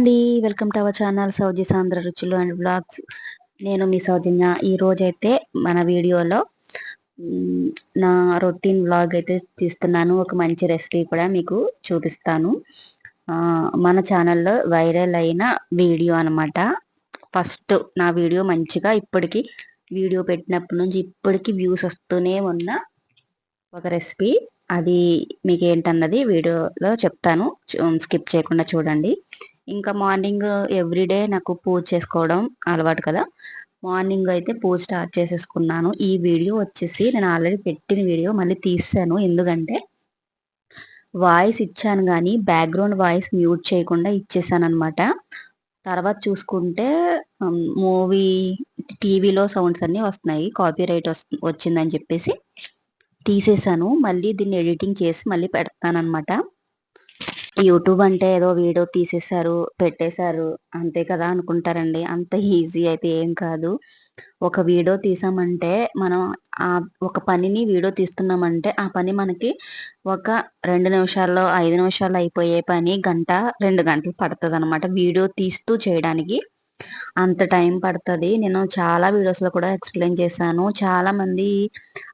అండి. Welcome to our channel సౌజీ సాంద్ర రుచులు అండ్ బ్లాగ్స్ నేను మీ సౌజన్య. ఈరోజైతే మన వీడియోలో నా రొటీన్ బ్లాగ్ అయితే తీస్తున్నాను. ఒక మంచి రెసిపీ కూడా మీకు చూపిస్తాను. మన ఛానల్లో వైరల్ అయిన వీడియో అనమాట ఫస్ట్ నా వీడియో మంచిగా ఇప్పటికి వీడియో పెట్టినప్పటి నుంచి ఇప్పటికి వ్యూస్ వస్తూనే ఉన్న ఒక రెసిపీ. అది మీకు ఏంటన్నది వీడియోలో చెప్తాను. స్కిప్ చేయకుండా చూడండి. ఇంకా మార్నింగ్ ఎవ్రీడే నాకు పూజ చేసుకోవడం అలవాటు కదా. మార్నింగ్ అయితే పూజ స్టార్ట్ చేసేసుకున్నాను. ఈ వీడియో వచ్చేసి నేను ఆల్రెడీ పెట్టిన వీడియో మళ్ళీ తీసాను. ఎందుకంటే వాయిస్ ఇచ్చాను కానీ బ్యాక్గ్రౌండ్ వాయిస్ మ్యూట్ చేయకుండా ఇచ్చేసాను అనమాట తర్వాత చూసుకుంటే మూవీ టీవీలో సౌండ్స్ అన్నీ వస్తున్నాయి. కాపీ రైట్ వచ్చిందని చెప్పేసి తీసేసాను. మళ్ళీ దీన్ని ఎడిటింగ్ చేసి మళ్ళీ పెడతాను అనమాట యూట్యూబ్ అంటే ఏదో వీడియో తీసేశారు పెట్టేశారు అంతే కదా అనుకుంటారండి. అంత ఈజీ అయితే ఏం కాదు. ఒక వీడియో తీసామంటే మనం ఆ ఒక పనిని వీడియో తీస్తున్నామంటే ఆ పని మనకి ఒక రెండు నిమిషాల్లో ఐదు నిమిషాల్లో అయిపోయే పని గంట రెండు గంటలు పడుతుంది అనమాట వీడియో తీస్తూ చేయడానికి. అంత టైం పడుతుంది. నేను చాలా వీడియోస్లో కూడా ఎక్స్ప్లెయిన్ చేశాను. చాలామంది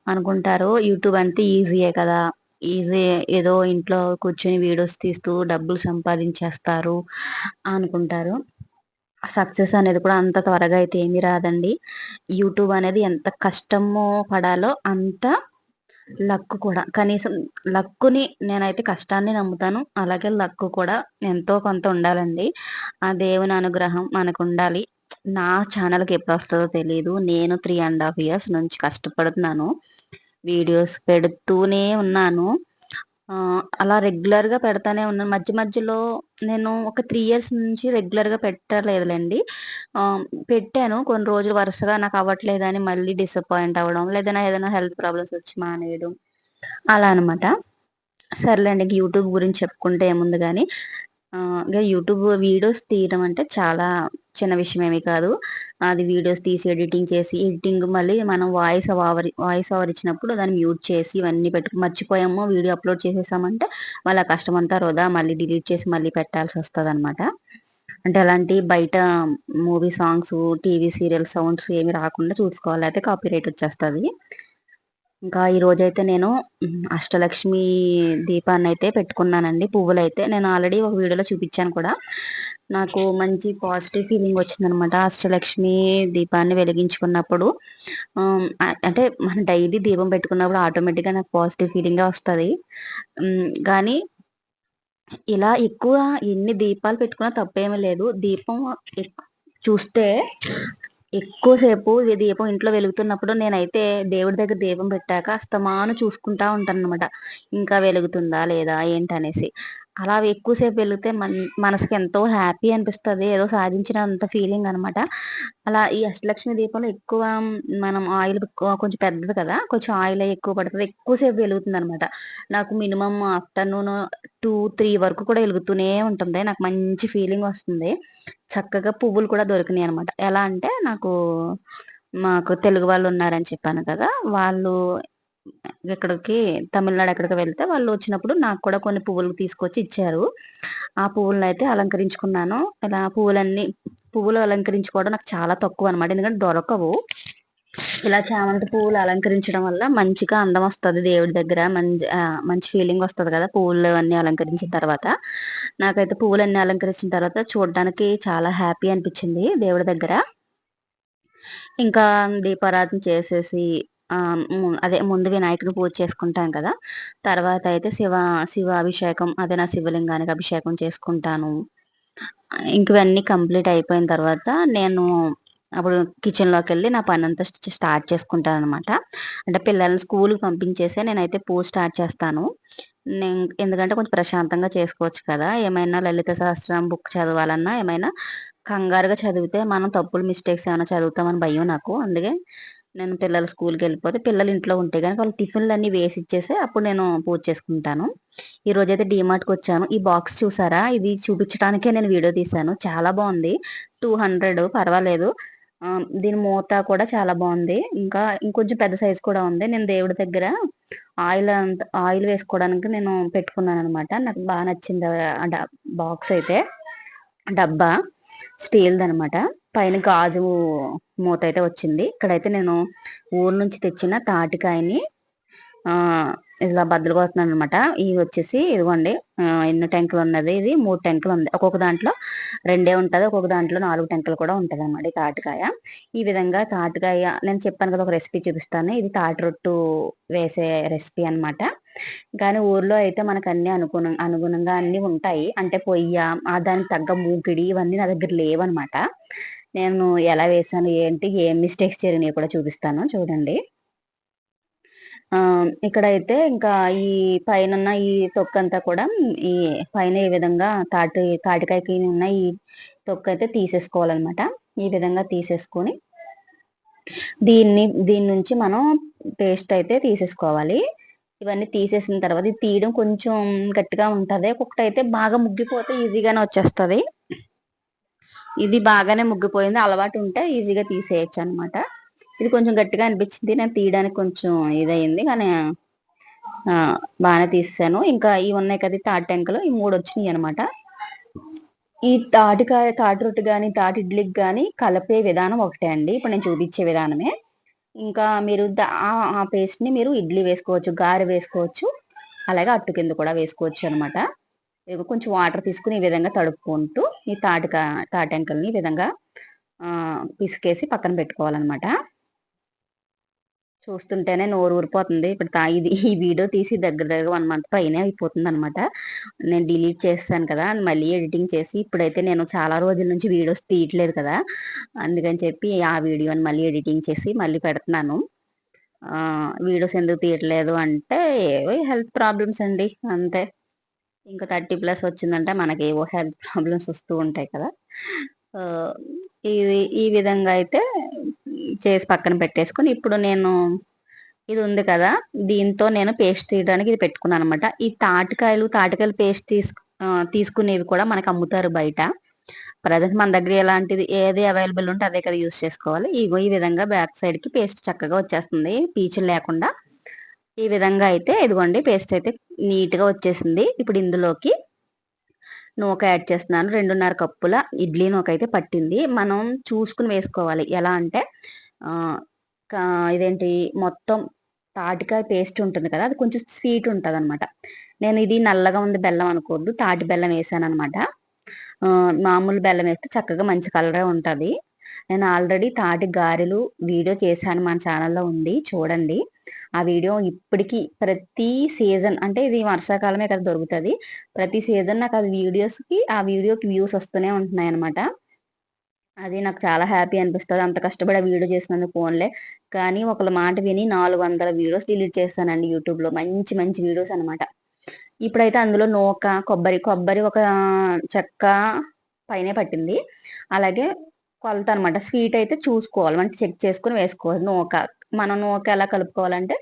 అనుకుంటారు యూట్యూబ్ అంటే ఈజీయే కదా. ఈజీ ఏదో ఇంట్లో కూర్చొని వీడియోస్ తీస్తూ డబ్బులు సంపాదించేస్తారు అనుకుంటారు. సక్సెస్ అనేది కూడా అంత త్వరగా అయితే ఏమీ రాదండి. యూట్యూబ్ అనేది ఎంత కష్టమో పడాలో అంత లక్ కూడా. కనీసం లక్కుని నేనైతే కష్టాన్ని నమ్ముతాను. అలాగే లక్ కూడా ఎంతో కొంత ఉండాలండి. ఆ దేవుని అనుగ్రహం మనకు ఉండాలి నా ఛానల్కి ఎప్పుడు వస్తుందో తెలియదు నేను త్రీ అండ్ హాఫ్ ఇయర్స్ నుంచి కష్టపడుతున్నాను. వీడియోస్ పెడుతూనే ఉన్నాను. అలా రెగ్యులర్గా పెడతానే ఉన్నాను. మధ్య మధ్యలో నేను ఒక త్రీ ఇయర్స్ నుంచి రెగ్యులర్గా పెట్టలేదులేండి. పెట్టాను. కొన్ని రోజులు వరుసగా నాకు అవ్వట్లేదని మళ్ళీ డిసప్పాయింట్ అవ్వడం లేదన్నా ఏదైనా హెల్త్ ప్రాబ్లమ్స్ వచ్చి మానేయడం అలా అనమాట. సర్లేండి యూట్యూబ్ గురించి చెప్పుకుంటే ఏముంది కానీ ఇంకా యూట్యూబ్ వీడియోస్ తీయడం అంటే చాలా చిన్న విషయం ఏమీ కాదు. అది వీడియోస్ తీసి ఎడిటింగ్ చేసి ఎడిటింగ్ మళ్ళీ మనం వాయిస్ ఓవర్ వాయిస్ ఓవర్ ఇచ్చినప్పుడు దాన్ని మ్యూట్ చేసి ఇవన్నీ పెట్టు మర్చిపోయాము వీడియో అప్లోడ్ చేసేసామంటే వాళ్ళ కష్టం అంతా వృధా మళ్ళీ డిలీట్ చేసి మళ్ళీ పెట్టాల్సి వస్తుంది అనమాట అంటే అలాంటి బయట movie songs TV serial sounds ఏమి రాకుండా చూసుకోవాలి అయితే కాపీరైట్ వచ్చేస్తుంది. ఇంకా ఈ రోజైతే నేను అష్టలక్ష్మి దీపాన్ని అయితే పెట్టుకున్నానండి. పువ్వులు అయితే నేను ఆల్రెడీ ఒక వీడియోలో చూపించాను కూడా. నాకు మంచి పాజిటివ్ ఫీలింగ్ వచ్చిందనమాట అష్టలక్ష్మి దీపాన్ని వెలిగించుకున్నప్పుడు. అంటే మనం డైలీ దీపం పెట్టుకున్నప్పుడు ఆటోమేటిక్గా నాకు పాజిటివ్ ఫీలింగే వస్తుంది. కానీ ఇలా ఎక్కువ ఎన్ని దీపాలు పెట్టుకున్నా తప్పేమీ లేదు. దీపం చూస్తే ఎక్కువసేపు ఇది దీపం ఇంట్లో వెలుగుతున్నప్పుడు నేనైతే దేవుడి దగ్గర దీపం పెట్టాక అస్తమాను చూసుకుంటా ఉంటాను అనమాట ఇంకా వెలుగుతుందా లేదా ఏంటనేసి. అలా ఎక్కువసేపు వెళితే మన మనసుకి ఎంతో హ్యాపీ అనిపిస్తుంది. ఏదో సాధించినంత ఫీలింగ్ అనమాట అలా ఈ అష్టలక్ష్మి దీపంలో ఎక్కువ మనం ఆయిల్ కొంచెం పెద్దది కదా కొంచెం ఆయిల్ ఎక్కువ పడుతుంది. ఎక్కువసేపు వెలుగుతుంది అనమాట నాకు మినిమం ఆఫ్టర్నూన్ టూ త్రీ వరకు కూడా వెలుగుతూనే ఉంటుంది. నాకు మంచి ఫీలింగ్ వస్తుంది. చక్కగా పువ్వులు కూడా దొరికినాయి అనమాట ఎలా అంటే నాకు మాకు తెలుగు వాళ్ళు ఉన్నారని చెప్పాను కదా వాళ్ళు ఎక్కడికి తమిళనాడు ఎక్కడికి వెళ్తే వాళ్ళు వచ్చినప్పుడు నాకు కూడా కొన్ని పువ్వులు తీసుకొచ్చి ఇచ్చారు. ఆ పువ్వులను అయితే అలంకరించుకున్నాను. ఇలా పువ్వులన్నీ పువ్వులు అలంకరించుకోవడం నాకు చాలా తక్కువ అనమాట ఎందుకంటే దొరకవు. ఇలా చామంతి పువ్వులు అలంకరించడం వల్ల మంచిగా అందం వస్తుంది దేవుడి దగ్గర. మంచి మంచి ఫీలింగ్ వస్తుంది కదా పువ్వులు అన్ని అలంకరించిన తర్వాత. నాకైతే పువ్వులన్నీ అలంకరించిన తర్వాత చూడడానికి చాలా హ్యాపీ అనిపించింది దేవుడి దగ్గర. ఇంకా దీపారాధన చేసేసి అదే ముందు వినాయకుడిని పూజ చేసుకుంటాం కదా. తర్వాత అయితే శివ శివ అభిషేకం అదే నా శివలింగానికి అభిషేకం చేసుకుంటాను. ఇంకవన్నీ కంప్లీట్ అయిపోయిన తర్వాత నేను అప్పుడు కిచెన్లోకి వెళ్ళి నా పని అంతా స్టార్ట్ చేసుకుంటాను అనమాట అంటే పిల్లల్ని స్కూల్కి పంపించేసే నేనైతే పూజ స్టార్ట్ చేస్తాను. నేను ఎందుకంటే కొంచెం ప్రశాంతంగా చేసుకోవచ్చు కదా. ఏమైనా లలిత సహస్రం బుక్ చదవాలన్నా ఏమైనా కంగారుగా చదివితే మనం తప్పులు మిస్టేక్స్ ఏమైనా చదువుతామని భయం నాకు. అందుకే నేను పిల్లలు స్కూల్కి వెళ్ళిపోతే పిల్లలు ఇంట్లో ఉంటే కనుక వాళ్ళు టిఫిన్లు అన్ని వేసి ఇచ్చేసి అప్పుడు నేను పూజ చేసుకుంటాను. ఈ రోజు అయితే డిమార్ట్కి వచ్చాను. ఈ బాక్స్ చూసారా? ఇది చూపించడానికే నేను వీడియో తీశాను. చాలా బాగుంది. టూ హండ్రెడ్ పర్వాలేదు. దీని మూత కూడా చాలా బాగుంది. ఇంకా ఇంకొంచెం పెద్ద సైజ్ కూడా ఉంది. నేను దేవుడి దగ్గర ఆయిల్ అంత ఆయిల్ వేసుకోవడానికి నేను పెట్టుకున్నాను అనమాట నాకు బాగా నచ్చింది బాక్స్ అయితే. డబ్బా స్టీల్ది అనమాట పైన గాజు మూత అయితే వచ్చింది. ఇక్కడైతే నేను ఊరు నుంచి తెచ్చిన తాటికాయని ఇలా బద్దలు కొడుతున్నాను అనమాట ఇది వచ్చేసి ఇదిగోండి ఎన్ని టెంకులు ఉన్నది? ఇది మూడు టెంకులు ఉంది. ఒక్కొక్క దాంట్లో రెండే ఉంటుంది ఒక్కొక్క దాంట్లో నాలుగు టెంకులు కూడా ఉంటుంది అనమాట తాటికాయ. ఈ విధంగా తాటికాయ నేను చెప్పాను కదా ఒక రెసిపీ చూపిస్తాను. ఇది తాటి రొట్టు వేసే రెసిపీ అనమాట కానీ ఊర్లో అయితే మనకు అన్ని అనుగుణ అనుగుణంగా అన్ని ఉంటాయి. అంటే పొయ్య ఆ దానికి తగ్గ మూకిడి ఇవన్నీ నా దగ్గర లేవన్నమాట నేను ఎలా వేసాను ఏంటి ఏం మిస్టేక్స్ జరిగినాయి కూడా చూపిస్తాను. చూడండి. ఇక్కడ ఇక్కడైతే ఇంకా ఈ పైన ఈ తొక్కంతా కూడా ఈ పైన ఈ విధంగా తాటి తాటికాయకి ఉన్న ఈ తొక్క అయితే తీసేసుకోవాలన్నమాట. ఈ విధంగా తీసేసుకొని దీన్ని దీని నుంచి మనం పేస్ట్ అయితే తీసేసుకోవాలి. ఇవన్నీ తీసేసిన తర్వాత ఇది తీయడం కొంచెం గట్టిగా ఉంటుంది. ఒక్కొక్కటి అయితే బాగా ముగ్గిపోతే ఈజీగానే వచ్చేస్తుంది. ఇది బాగానే ముగ్గిపోయింది. అలవాటు ఉంటే ఈజీగా తీసేయచ్చు అనమాట ఇది కొంచెం గట్టిగా అనిపించింది. నేను తీయడానికి కొంచెం ఇదయింది. కానీ బాగానే తీసాను ఇంకా ఇవి ఉన్నాయి కదా తాటి టెంకలు. ఈ మూడు వచ్చినాయి అనమాట. ఈ తాటికాయ తాటి రొట్టె కానీ తాటి ఇడ్లీకి కానీ కలిపే విధానం ఒకటే అండి. ఇప్పుడు నేను చూపించే విధానమే. ఇంకా మీరు ఆ పేస్ట్ని మీరు ఇడ్లీ వేసుకోవచ్చు గారె వేసుకోవచ్చు అలాగే అట్టు కింద కూడా వేసుకోవచ్చు అనమాట కొంచెం వాటర్ తీసుకుని ఈ విధంగా తడుపుకుంటూ ఈ తాటిక తాటంకల్ని ఈ విధంగా పిసికేసి పక్కన పెట్టుకోవాలన్నమాట. చూస్తుంటేనే నోరు ఊరిపోతుంది. ఇప్పుడు తా ఇది ఈ వీడియో తీసి దగ్గర దగ్గర వన్ మంత్ పైనే అయిపోతుంది అనమాట నేను డిలీట్ చేస్తాను కదా మళ్ళీ ఎడిటింగ్ చేసి ఇప్పుడైతే నేను చాలా రోజుల నుంచి వీడియోస్ తీయట్లేదు కదా అందుకని చెప్పి ఆ వీడియోని మళ్ళీ ఎడిటింగ్ చేసి మళ్ళీ పెడుతున్నాను. వీడియోస్ ఎందుకు తీయట్లేదు అంటే ఏవో హెల్త్ ప్రాబ్లమ్స్ అండి అంతే. ఇంకా థర్టీ ప్లస్ వచ్చిందంటే మనకి ఏవో హెల్త్ ప్రాబ్లమ్స్ వస్తూ ఉంటాయి కదా. ఇది ఈ విధంగా అయితే చేసి పక్కన పెట్టేసుకుని ఇప్పుడు నేను ఇది ఉంది కదా దీంతో నేను పేస్ట్ తీయడానికి ఇది పెట్టుకున్నాను అనమాట ఈ తాటికాయలు తాటికాయలు పేస్ట్ తీసుకు తీసుకునేవి కూడా మనకు అమ్ముతారు బయట. ప్రజెంట్ మన దగ్గర ఎలాంటిది ఏది అవైలబుల్ ఉంటే అదే కదా యూస్ చేసుకోవాలి. ఇగో ఈ విధంగా బ్యాక్ సైడ్కి పేస్ట్ చక్కగా వచ్చేస్తుంది పీచులు లేకుండా. ఈ విధంగా అయితే ఇదిగోండి పేస్ట్ అయితే నీట్గా వచ్చేసింది. ఇప్పుడు ఇందులోకి నూక యాడ్ చేస్తున్నాను రెండున్నర కప్పుల ఇడ్లీ నూక అయితే పట్టింది. మనం చూసుకుని వేసుకోవాలి. ఎలా అంటే ఇదేంటి మొత్తం తాటికాయ పేస్ట్ ఉంటుంది కదా అది కొంచెం స్వీట్ ఉంటుంది అనమాట నేను ఇది నల్లగా ఉంది బెల్లం అనుకోవద్దు తాటి బెల్లం వేసాను అనమాట మామూలు బెల్లం వేస్తే చక్కగా మంచి కలరే ఉంటుంది. నేను ఆల్రెడీ తాటి గారెలు వీడియో చేశాను మన ఛానల్లో ఉంది చూడండి. ఆ వీడియో ఇప్పటికీ ప్రతి సీజన్ అంటే ఇది వర్షాకాలమే కదా దొరుకుతుంది. ప్రతి సీజన్ నాకు అది వీడియోస్కి ఆ వీడియోకి వ్యూస్ వస్తూనే ఉంటున్నాయి అనమాట అది నాకు చాలా హ్యాపీ అనిపిస్తుంది. అంత కష్టపడి వీడియో చేసినందుకు ఫోన్లే. కానీ ఒకళ్ళ మాట విని నాలుగు వందల వీడియోస్ డిలీట్ చేస్తానండి యూట్యూబ్లో. మంచి మంచి వీడియోస్ అనమాట ఇప్పుడైతే అందులో నూక కొబ్బరి కొబ్బరి ఒక చెక్క పైనే పట్టింది. అలాగే కొలత అనమాట స్వీట్ అయితే చూసుకోవాలి. అంటే చెక్ చేసుకుని వేసుకోవాలి. నూక మనం నూక ఎలా కలుపుకోవాలంటే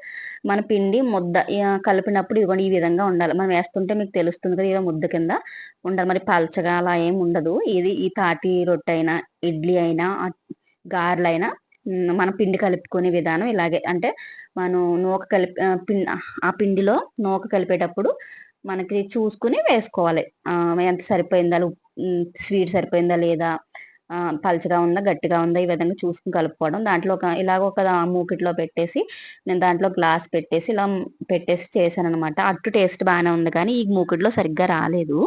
మన పిండి ముద్ద కలిపినప్పుడు ఇదిగోండి ఈ విధంగా ఉండాలి. మనం వేస్తుంటే మీకు తెలుస్తుంది కదా ఏదో ముద్ద కింద ఉండాలి. మరి పల్చగా అలా ఏం ఉండదు. ఇది ఈ తాటి రొట్టె అయినా ఇడ్లీ అయినా గారెలైనా మన పిండి కలుపుకునే విధానం ఇలాగే. అంటే మనం నూక కలిపి ఆ పిండిలో నూక కలిపేటప్పుడు మనకి చూసుకుని వేసుకోవాలి. ఎంత సరిపోయిందా స్వీట్ సరిపోయిందా లేదా పలుచగా ఉందా గట్టిగా ఉందా ఈ విధంగా చూసుకుని కలుపుకోవడం. దాంట్లో ఒక ఇలాగ ఒక మూకిట్లో పెట్టేసి నేను దాంట్లో గ్లాస్ పెట్టేసి ఇలా పెట్టేసి చేశాను అనమాట అట్టు టేస్ట్ బాగానే ఉంది కానీ ఈ మూకిట్లో సరిగ్గా రాలేదు.